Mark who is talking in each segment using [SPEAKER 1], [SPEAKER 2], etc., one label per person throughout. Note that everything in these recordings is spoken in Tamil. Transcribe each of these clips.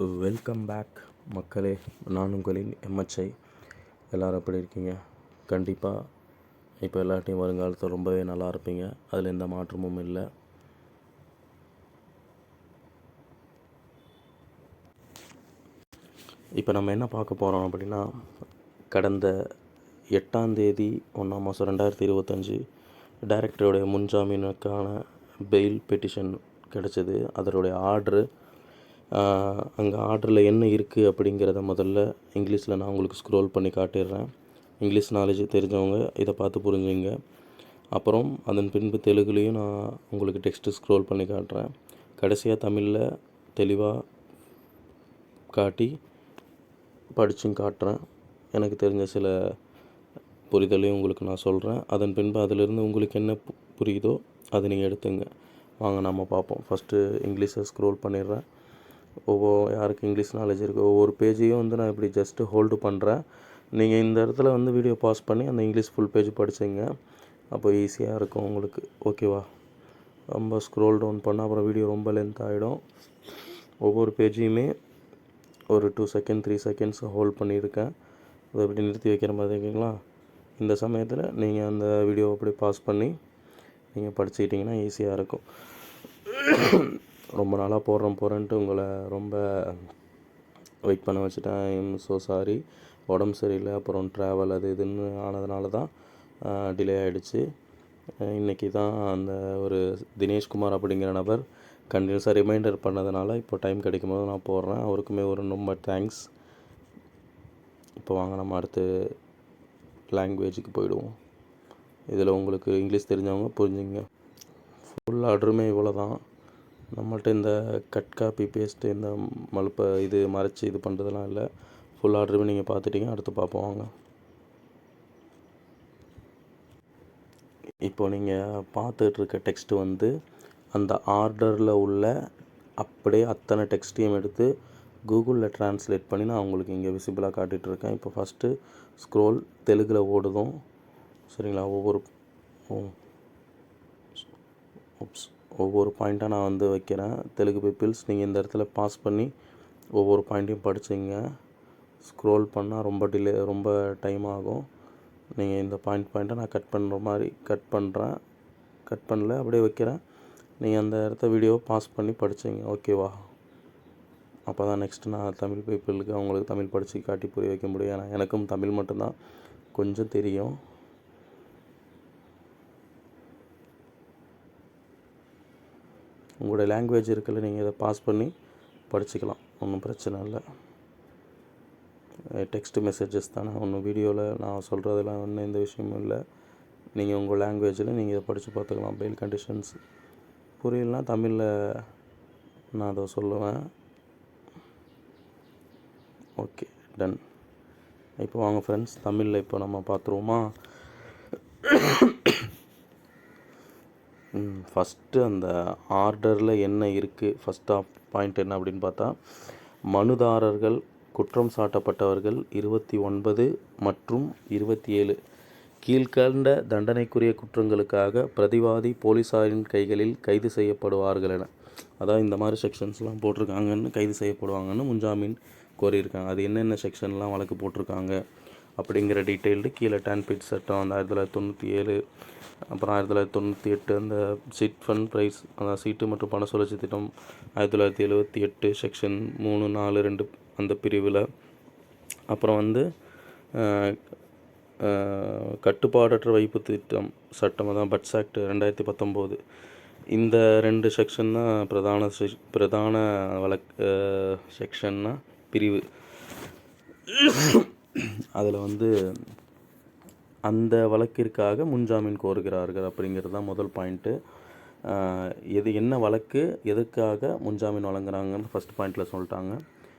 [SPEAKER 1] வெல்கம் பேக் மக்களே. நான் உங்களின் எம்எச்ஐ எல்லோரும் எப்படி இருக்கீங்க? கண்டிப்பாக இப்போ எல்லாட்டையும் வருங்காலத்தில் ரொம்பவே நல்லா இருப்பீங்க. அதில் எந்த மாற்றமும் இல்லை. இப்போ நம்ம என்ன பார்க்க போகிறோம் அப்படின்னா கடந்த எட்டாம் தேதி ஒன்றாம் மாதம் ரெண்டாயிரத்தி இருபத்தஞ்சி டைரக்டருடைய முன்ஜாமீனுக்கான பெயில் பெட்டிஷன் கிடச்சிது. அதனுடைய ஆர்டரு அங்கே ஆர்டரில் என்ன இருக்குது அப்படிங்கிறத முதல்ல இங்கிலீஷில் நான் உங்களுக்கு ஸ்க்ரோல் பண்ணி காட்டிடுறேன். இங்கிலீஷ் நாலேஜ் தெரிஞ்சவங்க இதை பார்த்து புரிஞ்சுங்க. அப்புறம் அதன் பின்பு தெலுங்குலேயும் நான் உங்களுக்கு டெக்ஸ்ட்டு ஸ்க்ரோல் பண்ணி காட்டுறேன். கடைசியாக தமிழில் தெளிவாக காட்டி படித்தும் காட்டுறேன். எனக்கு தெரிஞ்ச சில புரிதலையும் உங்களுக்கு நான் சொல்கிறேன் அதன் பின்பு அதிலிருந்து உங்களுக்கு என்ன புரியுதோ அதை நீங்கள் எடுத்துங்க. வாங்க நம்ம பார்ப்போம். ஃபஸ்ட்டு இங்கிலீஷை ஸ்க்ரோல் பண்ணிடுறேன். ஒவ்வொரு யாருக்கு இங்கிலீஷ் நாலேஜ் இருக்குது ஒவ்வொரு பேஜையும் வந்து நான் இப்படி ஜஸ்ட்டு ஹோல்டு பண்ணுறேன் நீங்கள் இந்த இடத்துல வந்து வீடியோ பாஸ் பண்ணி அந்த இங்கிலீஷ் ஃபுல் பேஜ் படிச்சிங்க. அப்போ ஈஸியாக இருக்கும் உங்களுக்கு. ஓகேவா ரொம்ப ஸ்க்ரோல் டவுன் பண்ணால் அப்புறம் வீடியோ ரொம்ப லென்த் ஆகிடும் ஒவ்வொரு பேஜையுமே ஒரு two second three seconds hold பண்ணியிருக்கேன். அதை எப்படி நிறுத்தி வைக்கிற மாதிரி இருக்கீங்களா? இந்த சமயத்தில் நீங்கள் அந்த வீடியோவை அப்படி பாஸ் பண்ணி நீங்கள் படிச்சுக்கிட்டிங்கன்னா ஈஸியாக இருக்கும். ரொம்ப நாளாக போடுறேன் போகிறேன்ட்டு உங்களை ரொம்ப வெயிட் பண்ண வச்சுட்டேன். ஐம் ஸோ சாரி உடம்பு சரியில்லை அப்புறம் ட்ராவல் அது இதுன்னு ஆனதுனால தான் டிலே ஆகிடுச்சு இன்றைக்கி தான் அந்த ஒரு தினேஷ்குமார் அப்படிங்கிற நபர் கண்டினியூஸாக ரிமைண்டர் பண்ணதுனால இப்போ டைம் கிடைக்கும் போது நான் போடுறேன் அவருக்குமே ஒரு ரொம்ப தேங்க்ஸ் இப்போ வாங்க நம்ம அடுத்து லாங்குவேஜுக்கு போயிடுவோம். இதில் உங்களுக்கு இங்கிலீஷ் தெரிஞ்சவங்க புரிஞ்சுங்க. ஃபுல் ஆர்டருமே இவ்வளோ தான் நம்மள்ட்ட இந்த கட் காப்பி பேஸ்ட்டு இந்த மலுப்பை இது மறைச்சி இது பண்ணுறதெல்லாம் இல்லை. ஃபுல் ஆர்டருமே நீங்கள் பார்த்துட்டீங்க அடுத்து பார்ப்போம் வாங்க. இப்போ நீங்கள் பார்த்துட்ருக்க டெக்ஸ்ட்டு வந்து அந்த ஆர்டரில் உள்ள அப்படியே அத்தனை டெக்ஸ்ட்டையும் எடுத்து கூகுளில் ட்ரான்ஸ்லேட் பண்ணி நான் உங்களுக்கு இங்கே விசிபிளாக காட்டிகிட்ருக்கேன் இப்போ ஃபஸ்ட்டு ஸ்க்ரோல் தெலுங்கில் ஓடுதும். சரிங்களா? ஒவ்வொரு ஓ- oops. ஒவ்வொரு பாயிண்ட்டாக நான் வந்து வைக்கிறேன். தெலுங்கு பீப்பிள்ஸ் நீங்கள் இந்த இடத்துல பாஸ் பண்ணி ஒவ்வொரு பாயிண்ட்டையும் படிச்சிங்க. ஸ்க்ரோல் பண்ணால் ரொம்ப டிலே ரொம்ப டைம் ஆகும். நீங்கள் இந்த பாயிண்ட் பாயிண்ட்டை நான் கட் பண்ணுற மாதிரி கட் பண்ணுறேன் கட் பண்ணல அப்படியே வைக்கிறேன். நீங்கள் அந்த இடத்த வீடியோவை பாஸ் பண்ணி படிச்சிங்க. ஓகேவா அப்போ தான் நெக்ஸ்ட்டு நான் தமிழ் பீப்புளுக்கு அவங்களுக்கு தமிழ் படித்து காட்டி புரிய வைக்க முடியும். ஏன்னா எனக்கும் தமிழ் மட்டும்தான் கொஞ்சம் தெரியும். உங்களோட லாங்குவேஜ் இருக்குல்ல நீங்கள் இதை பாஸ் பண்ணி படிச்சுக்கலாம். ஒன்றும் பிரச்சனை இல்லை. டெக்ஸ்ட் மெசேஜஸ் தானே. ஒன்றும் வீடியோவில் நான் சொல்கிறதுலாம் ஒன்றும் எந்த விஷயமும் இல்லை. நீங்கள் உங்கள் லாங்குவேஜில் நீங்கள் இதை படித்து பார்த்துக்கலாம். பெயில் கண்டிஷன்ஸ் புரியலனா தமிழில் நான் அதை சொல்லுவேன். ஓகே டன் இப்போ வாங்க ஃப்ரெண்ட்ஸ் தமிழில் இப்போ நம்ம பார்த்துருவோமா? ஃபஸ்ட்டு அந்த ஆர்டரில் என்ன இருக்குது ஃபஸ்ட் ஆஃப் பாயிண்ட் என்ன அப்படின்னு பார்த்தா மனுதாரர்கள் குற்றம் சாட்டப்பட்டவர்கள் இருபத்தி ஒன்பது மற்றும் இருபத்தி ஏழு. கீழ்கண்ட தண்டனைக்குரிய குற்றங்களுக்காக பிரதிவாதி போலீசாரின் கைகளில் கைது செய்யப்படுவார்கள் என அதான் இந்த மாதிரி செக்ஷன்ஸ்லாம் போட்டிருக்காங்கன்னு கைது செய்யப்படுவாங்கன்னு முன்ஜாமீன் கோரியிருக்காங்க. அது என்னென்ன செக்ஷன்லாம் வழக்கு போட்டிருக்காங்க? அப்படிங்கிற டீட்டெயில்டு கீழே டேன்பிட் சட்டம் அந்த ஆயிரத்தி தொள்ளாயிரத்தி தொண்ணூற்றி ஏழு அப்புறம் ஆயிரத்தி தொள்ளாயிரத்தி தொண்ணூற்றி எட்டு அந்த சீட் ஃபண்ட் ப்ரைஸ் அந்த சீட்டு மற்றும் பண சுழற்சி திட்டம் ஆயிரத்தி தொள்ளாயிரத்தி எழுபத்தி எட்டு செக்ஷன் மூணு நாலு ரெண்டு அந்த பிரிவில். அப்புறம் வந்து கட்டுப்பாடற்ற வைப்பு திட்டம் சட்டம் அதான் பட்ஸ் ஆக்ட் ரெண்டாயிரத்தி பத்தொம்போது. இந்த ரெண்டு செக்ஷன் தான் பிரதான பிரதான வழக் செக்ஷன்னா பிரிவு. அதில் வந்து அந்த வழக்கிற்காக முன்ஜாமீன் கோருகிறார்கள் அப்படிங்கிறது தான் முதல் பாயிண்ட்டு எது என்ன வழக்கு எதுக்காக முன்ஜாமீன் வழங்குறாங்கன்னு ஃபஸ்ட் பாயிண்டில் சொல்லிட்டாங்க.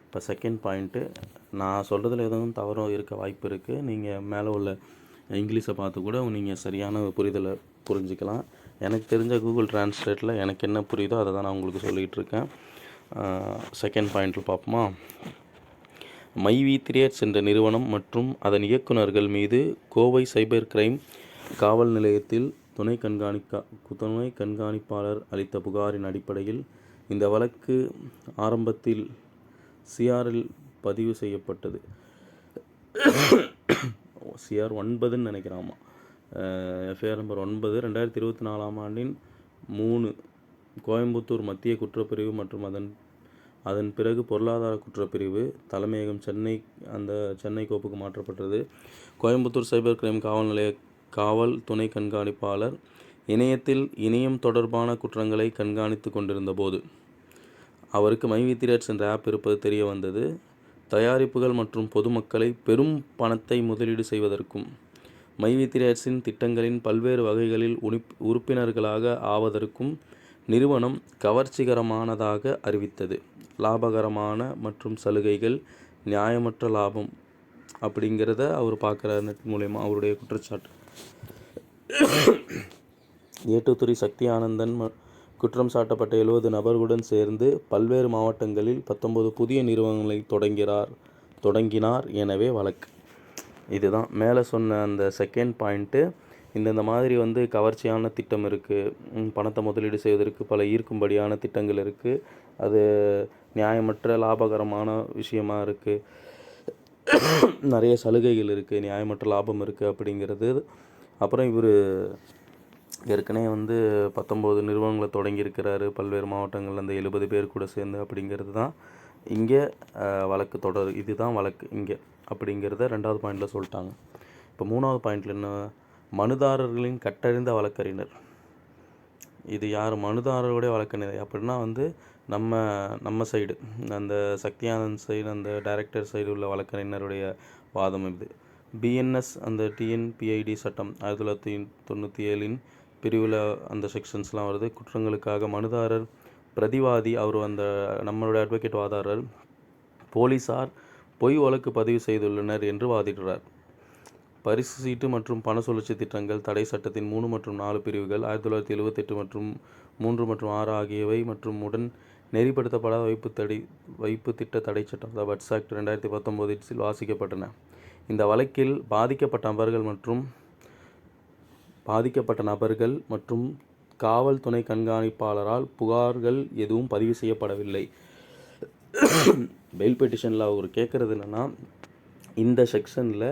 [SPEAKER 1] இப்போ செகண்ட் பாயிண்ட்டு நான் சொல்கிறதுல எதுவும் தவறும் இருக்க வாய்ப்பு இருக்குது நீங்கள் மேலே உள்ள இங்கிலீஷை பார்த்து கூட நீங்கள் சரியான புரிதலை புரிஞ்சுக்கலாம். எனக்கு தெரிஞ்ச கூகுள் டிரான்ஸ்லேட்டில் எனக்கு என்ன புரியுதோ அதை தான் நான் உங்களுக்கு சொல்லிகிட்டு இருக்கேன். செகண்ட் பாயிண்ட்டில் பார்ப்போமா? மைவி திரியட்ஸ் என்ற நிறுவனம் மற்றும் அதன் இயக்குனர்கள் மீது கோவை சைபர் கிரைம் காவல் நிலையத்தில் துணை கண்காணிக்கா துணை கண்காணிப்பாளர் அளித்த புகாரின் அடிப்படையில் இந்த வழக்கு ஆரம்பத்தில் சிஆரில் பதிவு செய்யப்பட்டது. சிஆர் ஒன்பதுன்னு நினைக்கிறாமா. எஃப்ஐஆர் நம்பர் ஒன்பது ரெண்டாயிரத்தி இருபத்தி நாலாம் ஆண்டின் மூணு கோயம்புத்தூர் மத்திய குற்றப்பிரிவு மற்றும் அதன் அதன் பிறகு பொருளாதார குற்றப்பிரிவு தலைமையகம் சென்னை அந்த சென்னை கோப்புக்கு மாற்றப்பட்டது. கோயம்புத்தூர் சைபர் கிரைம் காவல் நிலைய காவல் துணை கண்காணிப்பாளர் இணையத்தில் இணையம் தொடர்பான குற்றங்களை கண்காணித்து கொண்டிருந்த போது அவருக்கு மைவி என்ற ஆப் இருப்பது தெரிய வந்தது. தயாரிப்புகள் மற்றும் பொதுமக்களை பெரும் பணத்தை முதலீடு செய்வதற்கும் மைவி திட்டங்களின் பல்வேறு வகைகளில் உறுப்பினர்களாக ஆவதற்கும் நிறுவனம் கவர்ச்சிகரமானதாக அறிவித்தது. லாபகரமான மற்றும் சலுகைகள் நியாயமற்ற லாபம் அப்படிங்கிறத அவர் பார்க்குற நெட் மூலயமா அவருடைய குற்றச்சாட்டு. ஏட்டுத்துறை சக்தி ஆனந்தன் குற்றம் சாட்டப்பட்ட எழுபது நபர்களுடன் சேர்ந்து பல்வேறு மாவட்டங்களில் பத்தொன்பது புதிய நிறுவனங்களை தொடங்கிறார் தொடங்கினார் எனவே வழக்கு. இதுதான். மேலே சொன்ன அந்த செகண்ட் பாயிண்ட்டு இந்தந்த மாதிரி வந்து கவர்ச்சியான திட்டம் இருக்குது பணத்தை முதலீடு செய்வதற்கு பல ஈர்க்கும்படியான திட்டங்கள் இருக்குது அது நியாயமற்ற லாபகரமான விஷயமா இருக்குது நிறைய சலுகைகள் இருக்குது நியாயமற்ற லாபம் இருக்குது அப்படிங்கிறது. அப்புறம் இவர் ஏற்கனவே வந்து பத்தொம்போது நிறுவனங்களை தொடங்கியிருக்கிறாரு. பல்வேறு மாவட்டங்களில் அந்த எழுபது பேர் கூட சேர்ந்து அப்படிங்கிறது தான் இங்கே வழக்கு தொடர் இதுதான் வழக்கு இங்கே அப்படிங்கிறத ரெண்டாவது பாயிண்டில் சொல்லிட்டாங்க. இப்போ மூணாவது பாயிண்டில் என்ன? மனுதாரர்களின் கட்டறிந்த வழக்கறிஞர். இது யார்? மனுதாரருடைய வழக்கறிஞர். அப்படின்னா வந்து நம்ம நம்ம சைடு அந்த சக்தியானந்த் சைடு அந்த டைரக்டர் சைடு உள்ள வழக்கறிஞருடைய வாதம் இது. பிஎன்எஸ் அந்த டிஎன்பிஐடி சட்டம் ஆயிரத்தி தொள்ளாயிரத்தி தொண்ணூற்றி ஏழின் பிரிவில் அந்த செக்ஷன்ஸ்லாம் வருது. குற்றங்களுக்காக மனுதாரர் பிரதிவாதி அவர் அந்த நம்மளுடைய அட்வொகேட் வாதாரர் போலீசார் பொய் வழக்கு பதிவு செய்துள்ளனர் என்று வாதிடுறார். பரிசு சீட்டு மற்றும் பண சுழற்சி திட்டங்கள் தடை சட்டத்தின் மூணு மற்றும் நாலு பிரிவுகள் ஆயிரத்தி தொள்ளாயிரத்தி எழுபத்தெட்டு மற்றும் மூன்று மற்றும் ஆறு ஆகியவை மற்றும் உடன் நெறிப்படுத்தப்படாத வைப்பு தடை வைப்பு திட்ட தடை சட்டம் த பட்ஸ் ஆக்ட் ரெண்டாயிரத்தி பத்தொம்போதில் வாசிக்கப்பட்டன. இந்த வழக்கில் பாதிக்கப்பட்ட நபர்கள் மற்றும் பாதிக்கப்பட்ட நபர்கள் மற்றும் காவல் துணை கண்காணிப்பாளரால் புகார்கள் எதுவும் பதிவு செய்யப்படவில்லை. பெயில் பெட்டிஷனில் அவர் கேட்குறது என்னென்னா இந்த செக்ஷனில்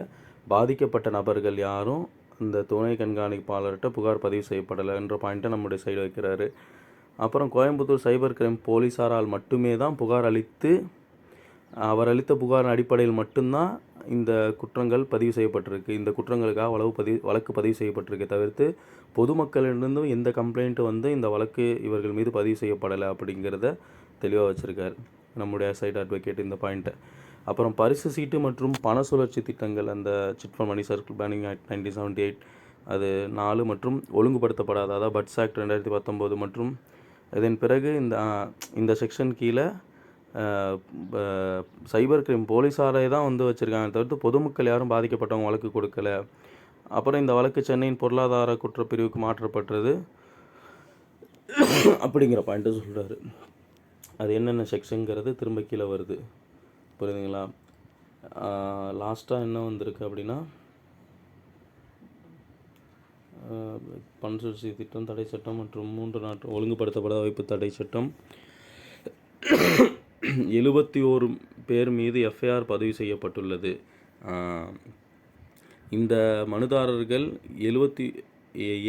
[SPEAKER 1] பாதிக்கப்பட்ட நபர்கள் யாரும் இந்த துணை கண்காணிப்பாளர்கிட்ட புகார் பதிவு செய்யப்படலைன்ற பாயிண்ட்டை நம்முடைய சைடு வைக்கிறாரு. அப்புறம் கோயம்புத்தூர் சைபர் கிரைம் போலீஸாரால் மட்டுமே தான் புகார் அளித்து அவர் அளித்த புகாரின் அடிப்படையில் மட்டும்தான் இந்த குற்றங்கள் பதிவு செய்யப்பட்டிருக்கு. இந்த குற்றங்களுக்காக வழக்கு பதிவு வழக்கு பதிவு செய்யப்பட்டிருக்கே தவிர்த்து பொதுமக்களிடந்தும் எந்த கம்ப்ளைண்ட்டு வந்து இந்த வழக்கு இவர்கள் மீது பதிவு செய்யப்படலை அப்படிங்கிறத தெளிவாக வச்சுருக்கார். நம்முடைய சைடு அட்வொகேட் இந்த பாயிண்ட்டை அப்புறம் பரிசு சீட்டு மற்றும் பண சுழற்சி திட்டங்கள் அந்த chit fund money circle banning act nineteen seventy eight அது நாலு மற்றும் ஒழுங்குபடுத்தப்படாத அதாவது பட்ஸ் ஆக்ட் ரெண்டாயிரத்தி பத்தொம்போது மற்றும் இதன் பிறகு இந்த இந்த செக்ஷன் கீழே சைபர் கிரைம் போலீஸாரை தான் வந்து வச்சுருக்காங்க தவிர்த்து பொதுமக்கள் யாரும் பாதிக்கப்பட்டவங்க வழக்கு கொடுக்கல. அப்புறம் இந்த வழக்கு சென்னையின் பொருளாதார குற்றப்பிரிவுக்கு மாற்றப்பட்டது அப்படிங்கிற பாயிண்ட்டு சொல்கிறாரு அது என்னென்ன செக்ஷனுங்கிறது திரும்ப கீழே வருது. புரியுதுங்களா? லாஸ்ட்டாக என்ன வந்திருக்கு அப்படின்னா பண் சுழற்சி திட்டம் தடை சட்டம் மற்றும் மூன்று நாட்டு ஒழுங்குபடுத்தப்படாத வைப்பு தடை சட்டம். எழுபத்தி ஓரு பேர் மீது எஃப்ஐஆர் பதிவு செய்யப்பட்டுள்ளது. இந்த மனுதாரர்கள் எழுபத்தி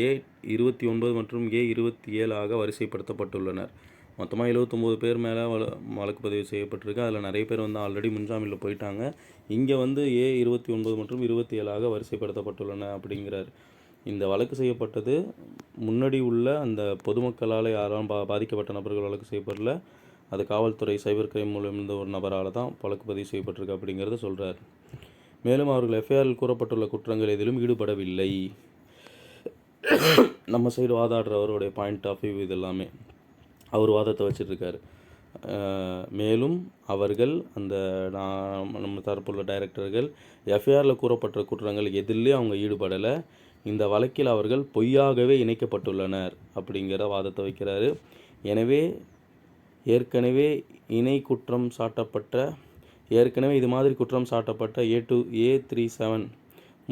[SPEAKER 1] ஏ இருபத்தி ஒன்பது மற்றும் ஏ இருபத்தி ஏழாக வரிசைப்படுத்தப்பட்டுள்ளனர். மொத்தமாக எழுபத்தொம்போது பேர் மேலே வழ வழக்கு பதிவு செய்யப்பட்டிருக்கு. அதில் நிறைய பேர் வந்து ஆல்ரெடி முன்ஜாமீனில் போயிட்டாங்க. இங்கே வந்து ஏ இருபத்தி ஒன்பது மற்றும் இருபத்தி ஏழாக வரிசைப்படுத்தப்பட்டுள்ளன அப்படிங்கிறார். இந்த வழக்கு செய்யப்பட்டது முன்னாடி உள்ள அந்த பொதுமக்களால் யாரும் பா பாதிக்கப்பட்ட நபர்கள் வழக்கு செய்யப்படல. அது காவல்துறை சைபர் கிரைம் மூலம் இருந்த ஒரு நபரால் தான் வழக்கு பதிவு செய்யப்பட்டிருக்கு அப்படிங்கிறத சொல்கிறார் மேலும் அவர்கள் எஃப்ஐஆரில் கூறப்பட்டுள்ள குற்றங்கள் எதிலும் ஈடுபடவில்லை. நம்ம சைடு வாதாடுறவருடைய பாயிண்ட் ஆஃப் வியூ இது எல்லாமே அவர் வாதத்தை வச்சிட்ருக்காரு மேலும் அவர்கள் அந்த நான் நம்ம தரப்புள்ள டைரக்டர்கள் எஃப்ஐஆரில் கூறப்பட்ட குற்றங்கள் எதிலே அவங்க ஈடுபடலை. இந்த வழக்கில் அவர்கள் பொய்யாகவே இணைக்கப்பட்டுள்ளனர் அப்படிங்கிற வாதத்தை வைக்கிறாரு. எனவே ஏற்கனவே இணை குற்றம் சாட்டப்பட்ட ஏற்கனவே இது மாதிரி குற்றம் சாட்டப்பட்ட A two A three seven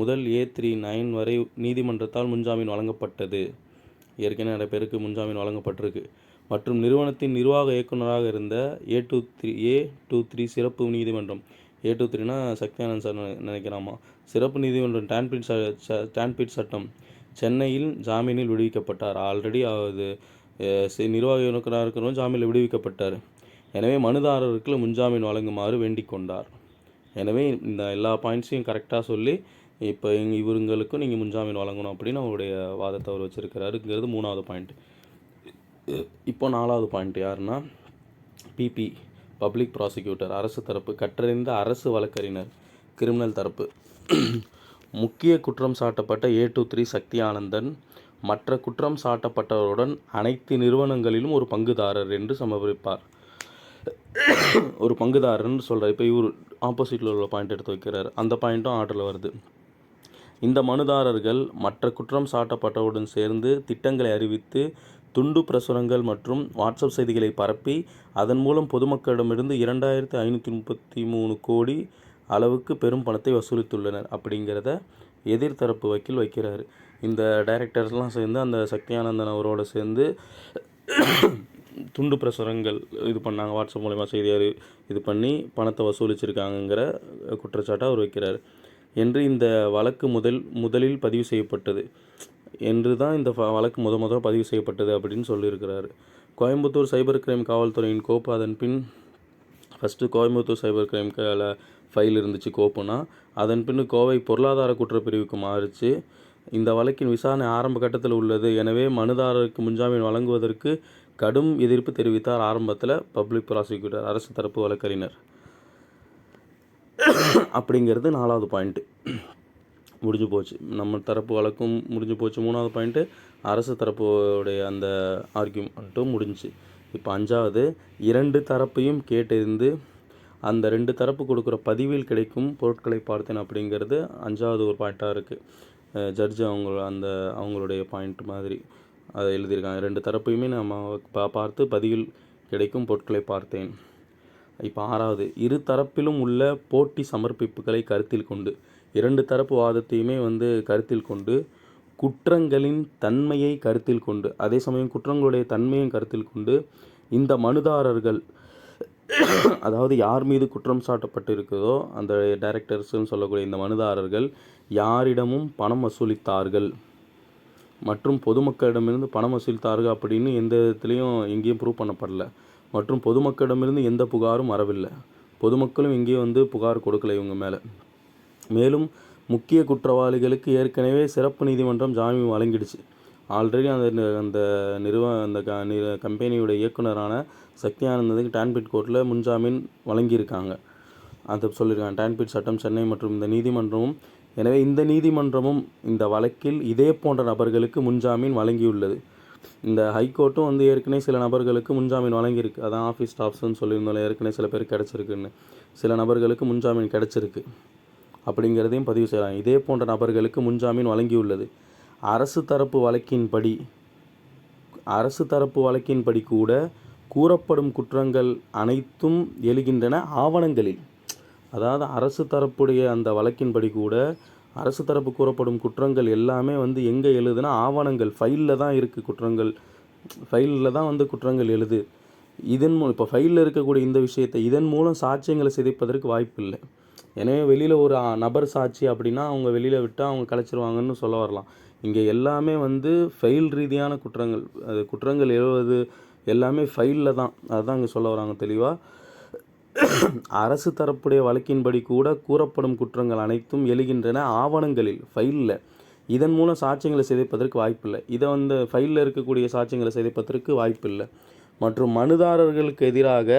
[SPEAKER 1] முதல் ஏ த்ரீ நைன் வரை நீதிமன்றத்தால் முன்ஜாமீன் வழங்கப்பட்டது. ஏற்கனவே நிறைய பேருக்கு முன்ஜாமீன் வழங்கப்பட்டிருக்கு. மற்றும் நிறுவனத்தின் நிர்வாக இயக்குநராக இருந்த A two three A two three சிறப்பு நீதிமன்றம். ஏ டூ த்ரீனா சக்தியானந்த் சார் நினைக்கிறாமா? சிறப்பு நீதிமன்றம் டான்பிட் ச ச- டான்பிட் சட்டம் சென்னையில் ஜாமீனில் விடுவிக்கப்பட்டார். ஆல்ரெடி அது நிர்வாக இயக்குநராக இருக்கிறவங்க ஜாமீனில் விடுவிக்கப்பட்டார். எனவே மனுதாரருக்கு முன்ஜாமீன் வழங்குமாறு வேண்டிக் கொண்டார். எனவே இந்த எல்லா பாயிண்ட்ஸையும் கரெக்டாக சொல்லி இப்போ இங்க இவருங்களுக்கும் நீங்கள் முன்ஜாமீன் வழங்கணும் அப்படின்னு அவருடைய வாதத்தை அவர் வச்சிருக்கிறாருங்கிறது மூணாவது பாயிண்ட். இப்போ நாலாவது பாயிண்ட் யாருன்னா பிபி பப்ளிக் ப்ராசிக்யூட்டர் அரசு தரப்பு கற்றறிந்த அரசு வழக்கறிஞர் கிரிமினல் தரப்பு. முக்கிய குற்றம் சாட்டப்பட்ட A two three Sakthi Anandan மற்ற குற்றம் சாட்டப்பட்டவருடன் அனைத்து நிறுவனங்களிலும் ஒரு பங்குதாரர் என்று சமர்ப்பிப்பார். ஒரு பங்குதாரர்னு சொல்கிறார் இப்போ இவர் ஆப்போசிட்டில் உள்ள பாயிண்ட் எடுத்து வைக்கிறார். அந்த பாயிண்ட்டும் ஆர்டரில் வருது. இந்த மனுதாரர்கள் மற்ற குற்றம் சாட்டப்பட்டவுடன் சேர்ந்து திட்டங்களை அறிவித்து துண்டு பிரசுரங்கள் மற்றும் வாட்ஸ்அப் செய்திகளை பரப்பி அதன் மூலம் பொதுமக்களிடமிருந்து இரண்டாயிரத்தி ஐநூற்றி முப்பத்தி மூணு கோடி அளவுக்கு பெரும் பணத்தை வசூலித்துள்ளனர் அப்படிங்கிறத எதிர்த்தரப்பு வக்கீல் வைக்கிறார். இந்த டைரக்டர்ஸ்லாம் சேர்ந்து அந்த சக்தியானந்தன் அவரோட சேர்ந்து துண்டு பிரசுரங்கள் இது பண்ணாங்க. வாட்ஸ்அப் மூலயமா செய்தியார் இது பண்ணி பணத்தை வசூலிச்சிருக்காங்கங்கிற குற்றச்சாட்டை அவர் வைக்கிறார். என்று இந்த வழக்கு முதல் முதலில் பதிவு செய்யப்பட்டது. என்று தான் இந்த வழக்கு முத முத பதிவு செய்யப்பட்டது அப்படின்னு சொல்லியிருக்கிறார். கோயம்புத்தூர் சைபர் கிரைம் காவல்துறையின் கோப்பு அதன் பின் first Coimbatore cyber crime file இருந்துச்சு கோப்புனா அதன் பின் கோவை பொருளாதார குற்றப்பிரிவுக்கு மாறுச்சு. இந்த வழக்கின் விசாரணை ஆரம்ப கட்டத்தில் உள்ளது. எனவே மனுதாரருக்கு முன்ஜாமீன் வழங்குவதற்கு கடும் எதிர்ப்பு தெரிவித்தார் ஆரம்பத்தில் பப்ளிக் ப்ராசிக்யூட்டர் அரசு தரப்பு வழக்கறிஞர். அப்படிங்கிறது நாலாவது பாயிண்ட்டு முடிஞ்சு போச்சு. நம்ம தரப்பு வழக்கும் முடிஞ்சு போச்சு. மூணாவது பாயிண்ட்டு அரசு தரப்புடைய அந்த ஆர்கியூமெண்ட்டும் முடிஞ்சுச்சு. இப்போ அஞ்சாவது இரண்டு தரப்பையும் கேட்டிருந்து அந்த ரெண்டு தரப்பு கொடுக்குற பதிவில் கிடைக்கும் பொருட்களை பார்த்தேன் அப்படிங்கிறது அஞ்சாவது ஒரு பாயிண்ட்டாக இருக்குது ஜட்ஜு அவங்க அந்த அவங்களுடைய பாயிண்ட் மாதிரி அதை எழுதியிருக்காங்க. ரெண்டு தரப்பையுமே நம்ம பா பார்த்து பதிவில் கிடைக்கும் பொருட்களை பார்த்தேன். இப்போ ஆறாவது இரு தரப்பிலும் உள்ள போட்டி சமர்ப்பிப்புகளை கருத்தில் கொண்டு இரண்டு தரப்பு வாதத்தையுமே வந்து கருத்தில் கொண்டு குற்றங்களின் தன்மையை கருத்தில் கொண்டு அதே சமயம் குற்றங்களுடைய தன்மையும் கருத்தில் கொண்டு இந்த மனுதாரர்கள் அதாவது யார் மீது குற்றம் சாட்டப்பட்டிருக்குதோ அந்த டைரக்டர்ஸ்னு சொல்லக்கூடிய இந்த மனுதாரர்கள் யாரிடமும் பணம் வசூலித்தார்கள். மற்றும் பொதுமக்களிடமிருந்து பணம் வசூலித்தார்கள் அப்படின்னு எந்த விதத்துலேயும் எங்கேயும் ப்ரூவ் பண்ணப்படல. மற்றும் பொதுமக்களிடமிருந்து எந்த புகாரும் வரவில்லை. பொதுமக்களும் எங்கேயும் வந்து புகார் கொடுக்கல இவங்க மேலே. மேலும் முக்கிய குற்றவாளிகளுக்கு ஏற்கனவே சிறப்பு நீதிமன்றம் ஜாமீன் வழங்கிடுச்சு. ஆல்ரெடி அந்த அந்த நிறுவ அந்த க நி- கம்பெனியோட இயக்குனரான சக்தி ஆனந்தனுக்கு டான்பிட் கோர்ட்டில் முன்ஜாமீன் வழங்கியிருக்காங்க. அதை சொல்லியிருக்காங்க. டான்பிட் சட்டம் சென்னை மற்றும் இந்த நீதிமன்றமும் எனவே இந்த நீதிமன்றமும் இந்த வழக்கில் இதே போன்ற நபர்களுக்கு முன்ஜாமீன் வழங்கியுள்ளது. இந்த ஹைகோர்ட்டும் வந்து ஏற்கனவே சில நபர்களுக்கு முன்ஜாமீன் வழங்கியிருக்கு. அதான் ஆஃபீஸ் ஸ்டாஃப்ஸ்ன்னு சொல்லியிருந்தோம் ஏற்கனவே சில பேர் கிடச்சிருக்குன்னு. சில நபர்களுக்கு முன்ஜாமீன் கிடச்சிருக்கு. அப்படிங்கிறதையும் பதிவு செய்யலாம். இதே போன்ற நபர்களுக்கு முன்ஜாமீன் வழங்கியுள்ளது. அரசு தரப்பு வழக்கின்படி அரசு தரப்பு வழக்கின்படி கூட கூறப்படும் குற்றங்கள் அனைத்தும் எழுகின்றன ஆவணங்களில். அதாவது அரசு தரப்புடைய அந்த வழக்கின்படி கூட அரசு தரப்பு கூறப்படும் குற்றங்கள் எல்லாமே வந்து எங்கே எழுதுனா ஆவணங்கள். ஃபைலில் தான் இருக்குது குற்றங்கள். ஃபைலில் தான் வந்து குற்றங்கள் எழுது. இதன் மூலம் இப்போ ஃபைலில் இருக்கக்கூடிய இந்த விஷயத்தை இதன் மூலம் சாட்சியங்களை சிதைப்பதற்கு வாய்ப்பு இல்லை எனவே வெளியில் ஒரு நபர் சாட்சி அப்படின்னா அவங்க வெளியில் விட்டால் அவங்க கலைச்சிருவாங்கன்னு சொல்ல வரலாம். இங்கே எல்லாமே வந்து ஃபைல் ரீதியான குற்றங்கள். அது குற்றங்கள் எழுவது எல்லாமே ஃபைலில் தான். அதுதான் இங்கே சொல்ல வராங்க தெளிவாக அரசு தரப்புடைய வழக்கின்படி கூட கூறப்படும் குற்றங்கள் அனைத்தும் எழுகின்றன ஆவணங்களில் ஃபைலில் இதன் மூலம் சாட்சியங்களை சிதைப்பதற்கு வாய்ப்பில்லை. இதை வந்து ஃபைலில் இருக்கக்கூடிய சாட்சியங்களை சிதைப்பதற்கு வாய்ப்பில்லை. மற்றும் மனுதாரர்களுக்கு எதிராக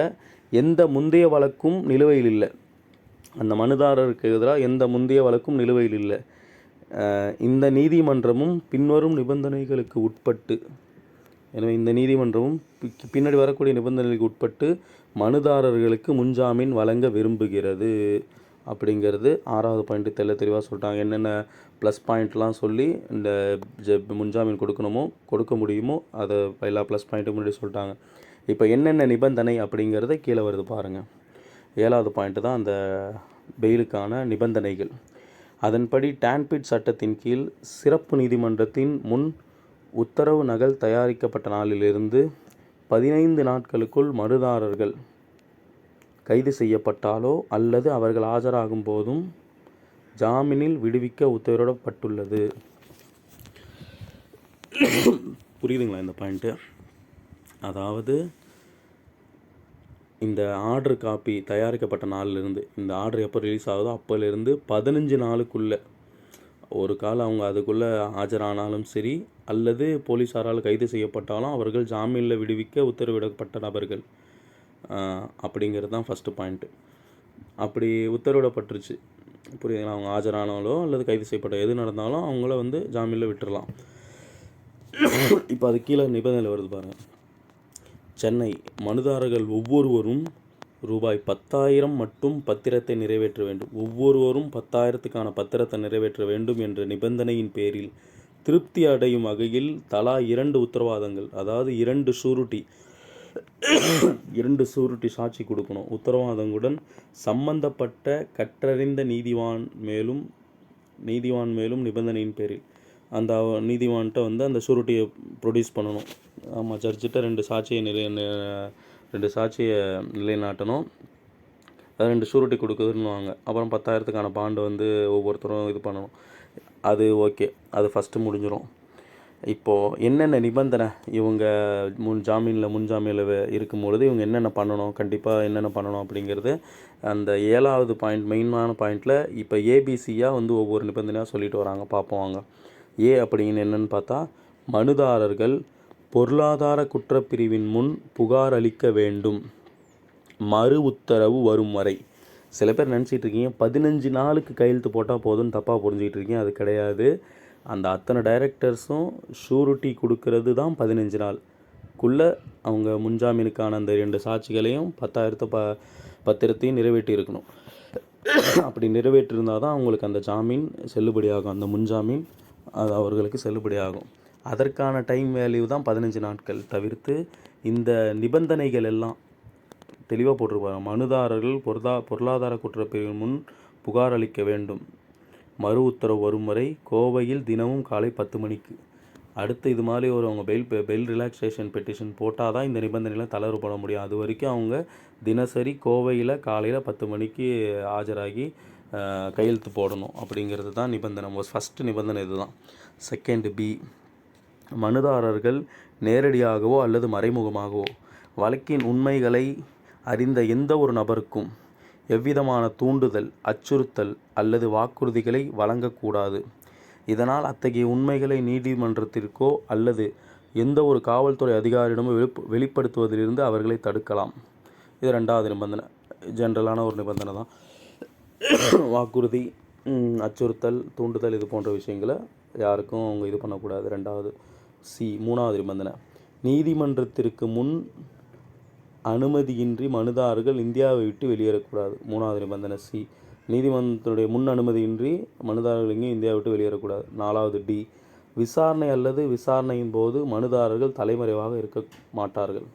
[SPEAKER 1] எந்த முந்தைய வழக்கும் நிலுவையில் இல்லை. அந்த மனுதாரருக்கு எதிராக எந்த முந்தைய வழக்கும் நிலுவையில் இல்லை. இந்த நீதிமன்றமும் பின்வரும் நிபந்தனைகளுக்கு உட்பட்டு எனவே இந்த நீதிமன்றமும் பின்னாடி வரக்கூடிய நிபந்தனைகளுக்கு உட்பட்டு மனுதாரர்களுக்கு முன்ஜாமீன் வழங்க விரும்புகிறது அப்படிங்கிறது ஆறாவது பாயிண்ட் தெள்ள தெளிவாக சொல்லிட்டாங்க. என்னென்ன ப்ளஸ் பாயிண்ட்லாம் சொல்லி இந்த ஜ முன்ஜாமீன் கொடுக்கணுமோ கொடுக்க முடியுமோ அதை எல்லா ப்ளஸ் பாயிண்ட்டும் முன்னாடி சொல்லிட்டாங்க. இப்போ என்னென்ன நிபந்தனை அப்படிங்கிறத கீழே வருது பாருங்கள் ஏழாவது பாயிண்ட் தான் அந்த பெயிலுக்கான நிபந்தனைகள். அதன்படி டான்பிட் சட்டத்தின் கீழ் சிறப்பு நீதிமன்றத்தின் முன் உத்தரவு நகல் தயாரிக்கப்பட்ட நாளிலிருந்து பதினைந்து நாட்களுக்குள் மனுதாரர்கள் கைது செய்யப்பட்டாலோ அல்லது அவர்கள் ஆஜராகும் போதும் ஜாமீனில் விடுவிக்க உத்தரவிடப்பட்டுள்ளது. புரியுதுங்களா இந்த பாயிண்ட்டு அதாவது இந்த ஆர்டர் காப்பி தயாரிக்கப்பட்ட நாள்லேருந்து இந்த ஆர்டர் எப்போ ரிலீஸ் ஆகுதோ அப்போலேருந்து பதினஞ்சு நாளுக்குள்ளே. ஒரு கால் அவங்க அதுக்குள்ளே ஆஜரானாலும் சரி அல்லது போலீஸாரால் கைது செய்யப்பட்டாலும் அவர்கள் ஜாமீனில் விடுவிக்க உத்தரவிடப்பட்ட நபர்கள். அப்படிங்கிறது தான் ஃபஸ்ட்டு பாயிண்ட்டு அப்படி உத்தரவிடப்பட்டுருச்சு. புரியுதுங்களா? அவங்க ஆஜரானாலோ அல்லது கைது செய்யப்பட்ட எது நடந்தாலும் அவங்கள வந்து ஜாமீனில் விட்டுடலாம் இப்போ அது கீழே நிபந்தனை வருது பாருங்கள் சென்னை மனுதாரர்கள் ஒவ்வொருவரும் ரூபாய் பத்தாயிரம் மட்டும் பத்திரத்தை நிறைவேற்ற வேண்டும். ஒவ்வொருவரும் பத்தாயிரத்துக்கான பத்திரத்தை நிறைவேற்ற வேண்டும் என்ற நிபந்தனையின் பேரில் திருப்தி அடையும் வகையில் தலா இரண்டு உத்தரவாதங்கள் அதாவது இரண்டு சூருட்டி இரண்டு சூருட்டி சாட்சி கொடுக்கணும். உத்தரவாதங்களுடன் சம்பந்தப்பட்ட கற்றறிந்த நீதிவான் மேலும் நீதிவான் மேலும் நிபந்தனையின் பேரில் அந்த நீதிவான்கிட்ட வந்து அந்த சூருட்டியை ப்ரொடியூஸ் பண்ணணும். ஆமாம் ஜட்ஜிட்ட ரெண்டு சாட்சியை நிலை ரெண்டு சாட்சியை நிலைநாட்டணும். அது ரெண்டு ஷூரிட்டி கொடுக்குதுன்னுவாங்க. அப்புறம் பத்தாயிரத்துக்கான பாண்டு வந்து ஒவ்வொருத்தரும் இது பண்ணணும். அது ஓகே. அது ஃபஸ்ட்டு முடிஞ்சிடும் இப்போது என்னென்ன நிபந்தனை இவங்க முன் ஜாமீனில் முன் ஜாமீனில் இருக்கும் பொழுது இவங்க என்னென்ன பண்ணணும்? கண்டிப்பாக என்னென்ன பண்ணணும் அப்படிங்கிறது அந்த ஏழாவது பாயிண்ட் மெயினான பாயிண்டில் இப்போ ஏபிசியாக வந்து ஒவ்வொரு நிபந்தனையாக சொல்லிட்டு வராங்க. பார்ப்போம் வாங்க. ஏ அப்படின்னு என்னென்னு பார்த்தா மனுதாரர்கள் பொருளாதார குற்றப்பிரிவின் முன் புகார் அளிக்க வேண்டும். மறு உத்தரவு வரும் வரை. சில பேர் நினச்சிட்டு இருக்கீங்க பதினஞ்சு நாளுக்கு கையெழுத்து போட்டால் போதும்னு தப்பாக புரிஞ்சுக்கிட்டு இருக்கீங்க. அது கிடையாது. அந்த அத்தனை டைரக்டர்ஸும் ஷூரிட்டி கொடுக்கறது தான் பதினஞ்சு நாள்குள்ளே அவங்க முன்ஜாமீனுக்கான அந்த ரெண்டு சாட்சிகளையும் பத்தாயிரத்து ப பத்திரத்தையும் நிறைவேற்றி இருக்கணும். அப்படி நிறைவேற்றிருந்தால் தான் அவங்களுக்கு அந்த ஜாமீன் செல்லுபடியாகும். அந்த முன்ஜாமீன் அது அவர்களுக்கு செல்லுபடியாகும். அதற்கான டைம் வேல்யூ தான் பதினஞ்சு நாட்கள் தவிர்த்து இந்த நிபந்தனைகள் எல்லாம் தெளிவாக போட்டிருப்பாங்க. மனுதாரர்கள் பொருளா பொருளாதார குற்றப்பிரிவின் முன் புகார் அளிக்க வேண்டும். மறு உத்தரவு வரும் வரை கோவையில் தினமும் காலை பத்து மணிக்கு. அடுத்து இது மாதிரி ஒரு அவங்க பெயில் பெயில் ரிலாக்ஸேஷன் பெட்டிஷன் போட்டால் தான் இந்த நிபந்தனையில் தளர்வு பண்ண முடியும். அது வரைக்கும் அவங்க தினசரி கோவையில் காலையில் பத்து மணிக்கு ஆஜராகி கையெழுத்து போடணும் அப்படிங்கிறது தான் நிபந்தனை. ஃபஸ்ட்டு நிபந்தனை இதுதான். செகண்ட் பி மனுதாரர்கள் நேரடியாகவோ அல்லது மறைமுகமாகவோ வழக்கின் உண்மைகளை அறிந்த எந்த ஒரு நபருக்கும் எவ்விதமான தூண்டுதல் அச்சுறுத்தல் அல்லது வாக்குறுதிகளை வழங்கக்கூடாது. இதனால் அத்தகைய உண்மைகளை நீதிமன்றத்திற்கோ அல்லது எந்த ஒரு காவல்துறை அதிகாரியிடமோ வெளிப் வெளிப்படுத்துவதிலிருந்து அவர்களை தடுக்கலாம். இது ரெண்டாவது நிபந்தனை. ஜென்ரலான ஒரு நிபந்தனை தான். வாக்குறுதி அச்சுறுத்தல் தூண்டுதல் இது போன்ற விஷயங்களை யாருக்கும் அவங்க இது பண்ணக்கூடாது. ரெண்டாவது சி மூணாவது நிபந்தனை. நீதிமன்றத்திற்கு முன் அனுமதியின்றி மனுதாரர்கள் இந்தியாவை விட்டு வெளியேறக்கூடாது. மூணாவது நிபந்தனை சி நீதிமன்றத்துடைய முன் அனுமதியின்றி மனுதாரர்கள் எங்கேயும் இந்தியாவை விட்டு வெளியேறக்கூடாது. நாலாவது டி விசாரணை அல்லது விசாரணையின் போது மனுதாரர்கள் தலைமறைவாக இருக்க மாட்டார்கள்.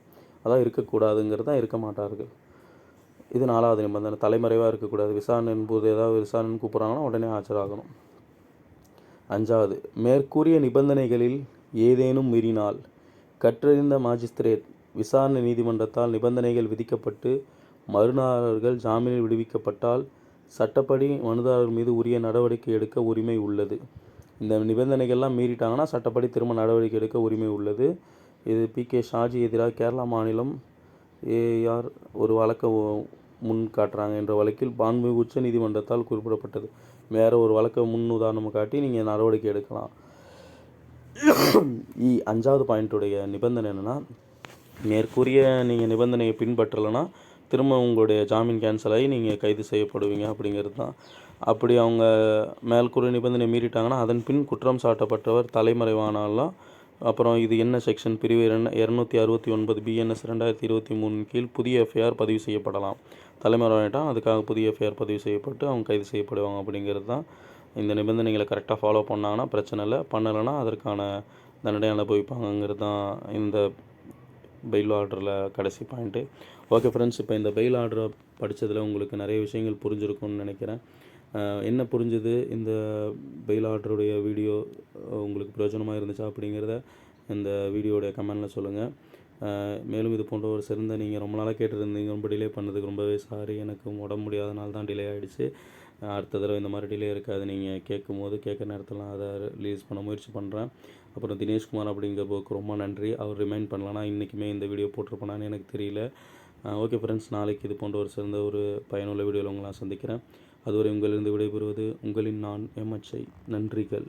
[SPEAKER 1] அதான் இருக்கக்கூடாதுங்கிறது தான் இருக்க மாட்டார்கள். இது நாலாவது நிபந்தனை. தலைமறைவாக இருக்கக்கூடாது. விசாரணையின் போது ஏதாவது விசாரணைன்னு கூப்பிட்றாங்கன்னா உடனே ஆஜராகணும். அஞ்சாவது மேற்கூறிய நிபந்தனைகளில் ஏதேனும் மீறினால். கற்றறிந்த மாஜிஸ்திரேட் விசாரணை நீதிமன்றத்தால் நிபந்தனைகள் விதிக்கப்பட்டு மறுநாளர்கள் ஜாமீனில் விடுவிக்கப்பட்டால் சட்டப்படி மனுதாரர் மீது உரிய நடவடிக்கை எடுக்க உரிமை உள்ளது. இந்த நிபந்தனைகள்லாம் மீறிட்டாங்கன்னா சட்டப்படி திரும்ப நடவடிக்கை எடுக்க உரிமை உள்ளது. இது பி. கே. ஷாஜி எதிராக கேரளா மாநிலம் ஏஆர் ஒரு வழக்கை முன் காட்டுறாங்க என்ற வழக்கில் பான்மை உச்ச நீதிமன்றத்தால் குறிப்பிடப்பட்டது. வேறு ஒரு வழக்கை முன் உதாரணம் காட்டி நீங்கள் நடவடிக்கை எடுக்கலாம். அஞ்சாவது பாயிண்ட்டுடைய நிபந்தனை என்னென்னா மேற்கூறிய நீங்கள் நிபந்தனையை பின்பற்றலைன்னா திரும்ப உங்களுடைய ஜாமீன் கேன்சல் ஆகி நீங்கள் கைது செய்யப்படுவீங்க அப்படிங்கிறது தான். அப்படி அவங்க மேற்கூறிய நிபந்தனை மீறிட்டாங்கன்னா அதன் பின் குற்றம் சாட்டப்பட்டவர் தலைமறைவானாலாம் அப்புறம் இது என்ன செக்ஷன் பிரிவு என்ன இரநூத்தி அறுபத்தி ஒன்பது பிஎன்எஸ் ரெண்டாயிரத்தி இருபத்தி மூணு கீழ் புதிய எஃப்ஐஆர் பதிவு செய்யப்படலாம். தலைமறைவாயிட்டால் அதுக்காக புதிய எஃப்ஐஆர் பதிவு செய்யப்பட்டு அவங்க கைது செய்யப்படுவாங்க அப்படிங்கிறது தான் இந்த நிபந்தனைகளை கரெக்டாக ஃபாலோ பண்ணாங்கன்னா பிரச்சனை இல்லை. பண்ணலைன்னா அதற்கான தண்டனை அனுபவிப்பாங்கங்கிறது தான் இந்த பெயில் ஆர்டரில் கடைசி பாயிண்ட்டு ஓகே ஃப்ரெண்ட்ஸ் இப்போ இந்த பெயில் ஆர்டரை படித்ததில் உங்களுக்கு நிறைய விஷயங்கள் புரிஞ்சிருக்கும்னு நினைக்கிறேன். என்ன புரிஞ்சுது? இந்த பெயில் ஆர்டருடைய வீடியோ உங்களுக்கு பிரயோஜனமாக இருந்துச்சா அப்படிங்கிறத இந்த வீடியோடைய கமெண்டில் சொல்லுங்கள் மேலும் இது போன்ற ஒரு சிறந்த நீங்கள் ரொம்ப நாளாக கேட்டுருந்தீங்க. ரொம்ப டிலே பண்ணதுக்கு ரொம்பவே சாரி எனக்கு உடம்பு முடியாதனால தான் டிலே ஆகிடுச்சு அடுத்த தடவை இந்த மாதிரி டிலே இருக்காது. நீங்கள் கேட்கும் போது கேட்குற நேரத்தில் அதை ரிலீஸ் பண்ண முயற்சி பண்ணுறேன் அப்புறம் தினேஷ்குமார் அப்படிங்கிற போக்கு ரொம்ப நன்றி. அவர் ரிமைண்ட் பண்ணலனா இன்றைக்குமே இந்த வீடியோ போட்டிருப்பேனான்னு எனக்கு தெரியல. ஓகே ஃப்ரெண்ட்ஸ் நாளைக்கு இது போன்ற ஒரு சிறந்த ஒரு பயனுள்ள வீடியோவில் உங்களை நான் சந்திக்கிறேன். அதுவரை உங்களிருந்து விடைபெறுவது உங்களின் நான் எம்எச்ஐ நன்றிகள்.